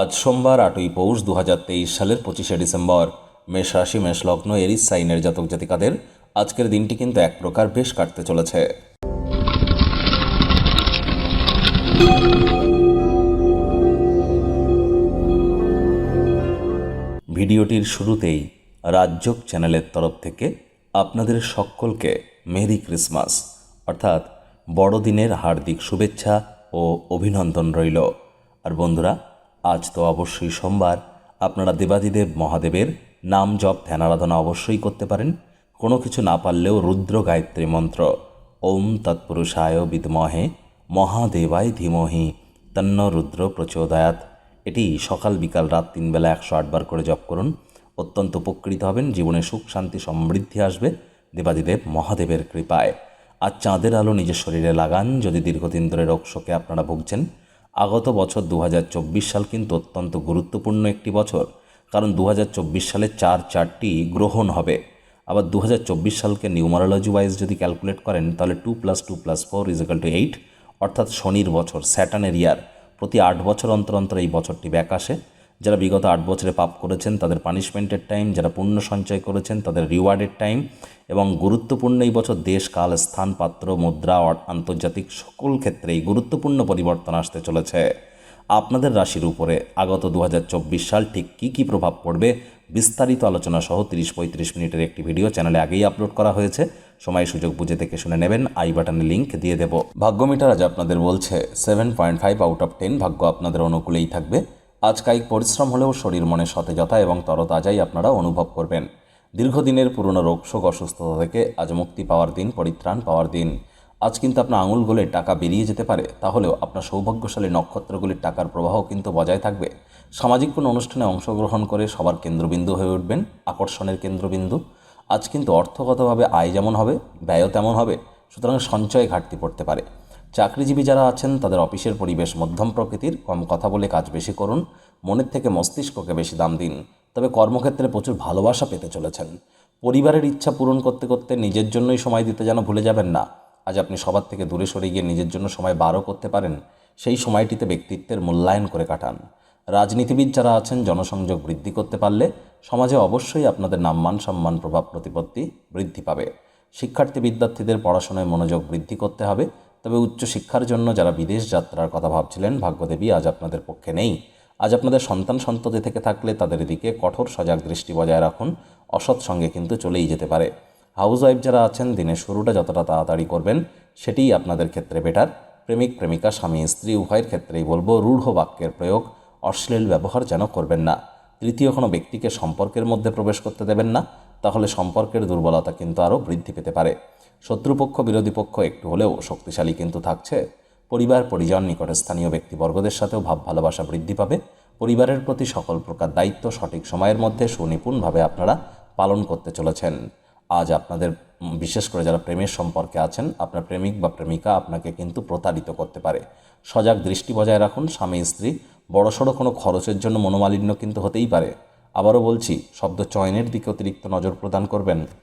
আজ সোমবার আটই পৌষ দু হাজার তেইশ সালের পঁচিশে ডিসেম্বর। মেষ রাশি, মেষ লগ্ন, এরিস, সাইনের জাতক জাতিকাদের আজকের দিনটি কিন্তু এক প্রকার বেশ কাটতে চলেছে। ভিডিওটির শুরুতেই রাজ্যক চ্যানেলের তরফ থেকে আপনাদের সকলকে মেরি ক্রিসমাস, অর্থাৎ বড়দিনের হার্দিক শুভেচ্ছা ও অভিনন্দন রইল। আর বন্ধুরা আজ তো অবশ্যই সোমবার। আপনারা দেবাদিদেব মহাদেবের নাম জপ, ধ্যান আরাধনা অবশ্যই করতে পারেন। কোনো কিছু না পারলেও রুদ্র গায়ত্রী মন্ত্র, ওম তৎপুরুষায় বিদমহে মহাদেবায় ধীমহি তন্ন রুদ্র প্রচোদয়াত। এটি সকাল বিকাল রাত তিন বেলা একশো আটবার করে জপ করুন। অত্যন্ত উপকৃত হবেন, জীবনে সুখ, শান্তি, সমৃদ্ধি আসবে দেবাদিদেব মহাদেবের কৃপায়। আর চাঁদের আলো নিজের শরীরে লাগান, যদি দীর্ঘদিন ধরে রোগ শোকে আপনারা ভুগছেন আগত বছর দু হাজার চব্বিশ সাল কিন্তু অত্যন্ত গুরুত্বপূর্ণ একটি বছর, কারণ দু সালে চার চারটি গ্রহণ হবে। আবার দু হাজার চব্বিশ সালকে নিউমারোলজি ওয়াইজ যদি ক্যালকুলেট করেন, তাহলে two plus two plus four is equal two eight অর্থাৎ শনির বছর স্যাটানের ইয়ার প্রতি আট বছর অন্তর অন্তর এই বছরটি ব্যাক আসে। যারা বিগত আট বছরে পাপ করেছেন, তাদের পানিশমেন্টের টাইম যারা পুণ্য সঞ্চয় করেছেন, তাদের রিওয়ার্ডের টাইম এবং গুরুত্বপূর্ণ এই বছর দেশ কাল স্থান পাত্র মুদ্রা আন্তর্জাতিক সকল ক্ষেত্রেই গুরুত্বপূর্ণ পরিবর্তন আসতে চলেছে। আপনাদের রাশির উপরে আগত দু হাজার চব্বিশ সাল ঠিক কী কী প্রভাব পড়বে বিস্তারিত আলোচনা সহ তিরিশ পঁয়ত্রিশ মিনিটের একটি ভিডিও চ্যানেলে আগেই আপলোড করা হয়েছে। সময় সুযোগ বুঝে দেখে শুনে নেবেন। আই বাটনে লিঙ্ক দিয়ে দেব। ভাগ্যমিটার আজ আপনাদের বলছে, seven point five out of ten ভাগ্য আপনাদের অনুকূলেই থাকবে। আজ কায়িক পরিশ্রম হলেও শরীর মনে সতেজতা এবং তরতাজাই আপনারা অনুভব করবেন। দীর্ঘদিনের পুরনো রোগশোক অসুস্থতা থেকে আজ মুক্তি পাওয়ার দিন, পরিত্রাণ পাওয়ার দিন। আজ কিন্তু আপনার আঙুল গলে টাকা বেরিয়ে যেতে পারে, তাহলেও আপনার সৌভাগ্যশালী নক্ষত্রগুলির টাকার প্রবাহ কিন্তু বজায় থাকবে। সামাজিক কোনো অনুষ্ঠানে অংশগ্রহণ করে সবার কেন্দ্রবিন্দু হয়ে উঠবেন, আকর্ষণের কেন্দ্রবিন্দু। আজ কিন্তু অর্থগতভাবে আয় যেমন হবে, ব্যয়ও তেমন হবে, সুতরাং সঞ্চয় ঘাটতি পড়তে পারে। চাকরিজীবী যারা আছেন, তাদের অফিসের পরিবেশ মধ্যম প্রকৃতির, কম কথা বলে কাজ বেশি করুন, মনের থেকে মস্তিষ্ককে বেশি দাম দিন। তবে কর্মক্ষেত্রে প্রচুর ভালোবাসা পেতে চলেছেন। পরিবারের ইচ্ছা পূরণ করতে করতে নিজের জন্যই সময় দিতে যেন ভুলে যাবেন না। আজ আপনি সবার থেকে দূরে সরে গিয়ে নিজের জন্য সময় বারও করতে পারেন, সেই সময়টিতে ব্যক্তিত্বের মূল্যায়ন করে কাটান। রাজনীতিবিদ যারা আছেন, জনসংযোগ বৃদ্ধি করতে পারলে সমাজে অবশ্যই আপনাদের নাম্মান সম্মান, প্রভাব, প্রতিপত্তি বৃদ্ধি পাবে। শিক্ষার্থী বিদ্যার্থীদের পড়াশোনায় মনোযোগ বৃদ্ধি করতে হবে। তবে উচ্চশিক্ষার জন্য যারা বিদেশ যাত্রার কথা ভাবছিলেন, ভাগ্যদেবী আজ আপনাদের পক্ষে নেই। আজ আপনাদের সন্তান সন্ততি থেকে থাকলে তাদের দিকে কঠোর সজাগ দৃষ্টি বজায় রাখুন। অসৎ সঙ্গে কিন্তু চলেই যেতে পারে। হাউস ওয়াইফ যারা আছেন, দিনের শুরুটা যতটা তাড়াতাড়ি করবেন সেটিই আপনাদের ক্ষেত্রে বেটার প্রেমিক, প্রেমিকা, স্বামী, স্ত্রী, উভয়ের ক্ষেত্রেই বলব, রূঢ় বাক্যের প্রয়োগ, অশ্লীল ব্যবহার যেন করবেন না। তৃতীয় কোনো ব্যক্তিকে সম্পর্কের মধ্যে প্রবেশ করতে দেবেন না, তাহলে সম্পর্কের দুর্বলতা কিন্তু আরও বৃদ্ধি পেতে পারে। শত্রুপক্ষ, বিরোধী পক্ষ একটু হলেও শক্তিশালী কিন্তু থাকছে। পরিবার, পরিজন নিকটে স্থানীয় ব্যক্তিবর্গদের সাথেও ভাব ভালোবাসা বৃদ্ধি পাবে। পরিবারের প্রতি সকল প্রকার দায়িত্ব সঠিক সময়ের মধ্যে সুনিপুণভাবে আপনারা পালন করতে চলেছেন। আজ আপনাদের বিশেষ করে যারা প্রেমের সম্পর্কে আছেন, আপনার প্রেমিক বা প্রেমিকা আপনাকে কিন্তু প্রতারিত করতে পারে। সজাগ দৃষ্টি বজায় রাখুন, স্বামী, স্ত্রী, বড়সড় কোনো খরচের জন্য মনোমালিন্য কিন্তু হতেই পারে। আবারও বলছি, শব্দ চয়নের দিকে অতিরিক্ত নজর প্রদান করবেন।